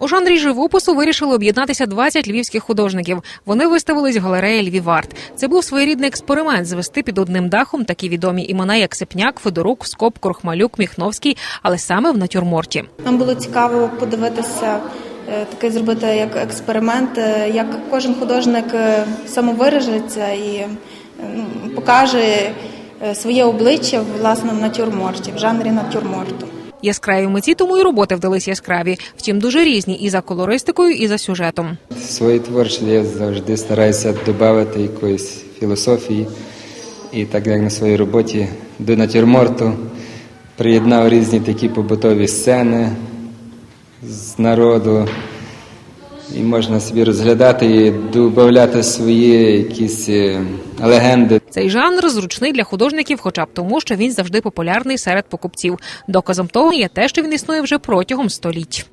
У жанрі живопису вирішили об'єднатися 20 львівських художників. Вони виставились в галереї Львів Арт. Це був своєрідний експеримент звести під одним дахом такі відомі імена, як Сипняк, Федорук, Скоп, Крохмалюк, Міхновський, але саме в натюрморті. Нам було цікаво подивитися, е, такий зробити як експеримент, е, як кожен художник е, самовиражеться і ну, покаже своє обличчя власне в натюрморті, в жанрі натюрморту. Яскраві митці, тому і роботи вдались яскраві. Втім, дуже різні і за колористикою, і за сюжетом. Свої творчі я завжди стараюся додати якоїсь філософії. І так як на своїй роботі до натюрморту приєднав різні такі побутові сцени з народу. І можна собі розглядати і додати свої якісь е, легенди. Цей жанр зручний для художників, хоча б тому, що він завжди популярний серед покупців. Доказом того є те, що він існує вже протягом століть.